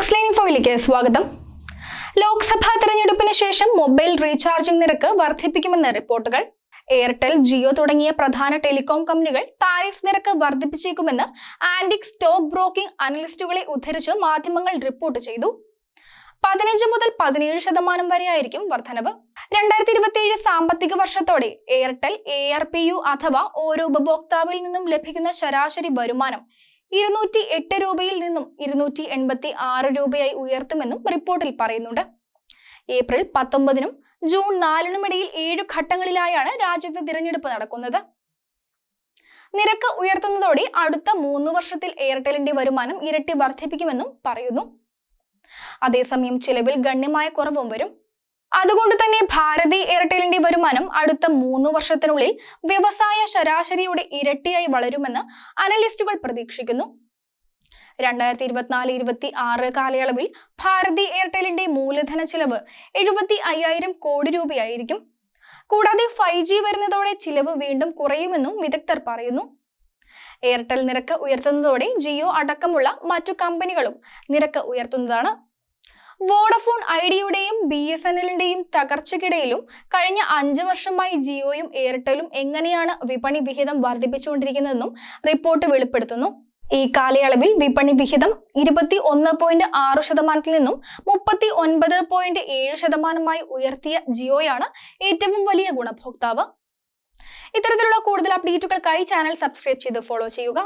Fox line ഇൻഫോയിലേക്ക് സ്വാഗതം. ലോക്സഭാ തെരഞ്ഞെടുപ്പിന് ശേഷം മൊബൈൽ റീചാർജിംഗ് നിരക്ക് വർദ്ധിപ്പിക്കുമെന്ന് റിപ്പോർട്ടുകൾ. എയർടെൽ ജിയോ തുടങ്ങിയ പ്രധാന ടെലികോം കമ്പനികൾ താരിഫ് നിരക്ക് വർദ്ധിപ്പിച്ചേക്കുമെന്ന് ആൻഡിക് സ്റ്റോക്ക് ബ്രോക്കിംഗ് അനലിസ്റ്റുകളെ ഉദ്ധരിച്ച് മാധ്യമങ്ങൾ റിപ്പോർട്ട് ചെയ്തു. പതിനഞ്ച് മുതൽ പതിനേഴ് ശതമാനം വരെയായിരിക്കും വർധനവ്. രണ്ടായിരത്തി ഇരുപത്തിയേഴ് സാമ്പത്തിക വർഷത്തോടെ Airtel A R P U അഥവാ ഓരോ ഉപഭോക്താവിൽ നിന്നും ലഭിക്കുന്ന ശരാശരി വരുമാനം ഇരുന്നൂറ്റി എട്ട് രൂപയിൽ നിന്നും ഇരുന്നൂറ്റി എൺപത്തി ആറ് രൂപയായി ഉയർത്തുമെന്നും റിപ്പോർട്ടിൽ പറയുന്നുണ്ട്. ഏപ്രിൽ പത്തൊമ്പതിനും ജൂൺ നാലിനും ഇടയിൽ ഏഴു ഘട്ടങ്ങളിലായാണ് രാജ്യത്ത് തിരഞ്ഞെടുപ്പ് നടക്കുന്നത്. നിരക്ക് ഉയർത്തുന്നതോടെ അടുത്ത മൂന്ന് വർഷത്തിൽ എയർടെലിന്റെ വരുമാനം ഇരട്ടി വർദ്ധിപ്പിക്കുമെന്നും പറയുന്നു. അതേസമയം ചിലവിൽ ഗണ്യമായ കുറവും വരും. അതുകൊണ്ട് തന്നെ ഭാരതി എയർടെലിന്റെ വരുമാനം അടുത്ത മൂന്ന് വർഷത്തിനുള്ളിൽ വ്യവസായ ശരാശരിയുടെ ഇരട്ടിയായി വളരുമെന്ന് അനലിസ്റ്റുകൾ പ്രതീക്ഷിക്കുന്നു. രണ്ടായിരത്തി ഇരുപത്തിനാല് ഇരുപത്തി ആറ് കാലയളവിൽ ഭാരതി എയർടെലിന്റെ മൂലധന ചിലവ് എഴുപത്തി അയ്യായിരം കോടി രൂപയായിരിക്കും. കൂടാതെ ഫൈവ് ജി വരുന്നതോടെ ചിലവ് വീണ്ടും കുറയുമെന്നും വിദഗ്ധർ പറയുന്നു. എയർടെൽ നിരക്ക് ഉയർത്തുന്നതോടെ ജിയോ അടക്കമുള്ള മറ്റു കമ്പനികളും നിരക്ക് ഉയർത്തുന്നതാണ്. വോഡഫോൺ ഐഡിയയുടെയും ബി എസ് എൻ എല്ലിന്റെയും തകർച്ചയ്ക്കിടയിലും കഴിഞ്ഞ അഞ്ച് വർഷമായി ജിയോയും എയർടെലും എങ്ങനെയാണ് വിപണി വിഹിതം വർദ്ധിപ്പിച്ചുകൊണ്ടിരിക്കുന്നതെന്നും റിപ്പോർട്ട് വെളിപ്പെടുത്തുന്നു. ഈ കാലയളവിൽ വിപണി വിഹിതം ഇരുപത്തി ഒന്ന് പോയിന്റ് ആറ് ശതമാനത്തിൽ നിന്നും മുപ്പത്തി ഒൻപത് പോയിന്റ് ഏഴ് ശതമാനമായി ഉയർത്തിയ ജിയോയാണ് ഏറ്റവും വലിയ ഗുണഭോക്താവ്. ഇത്തരത്തിലുള്ള കൂടുതൽ അപ്ഡേറ്റുകൾക്കായി ചാനൽ സബ്സ്ക്രൈബ് ചെയ്ത് ഫോളോ ചെയ്യുക.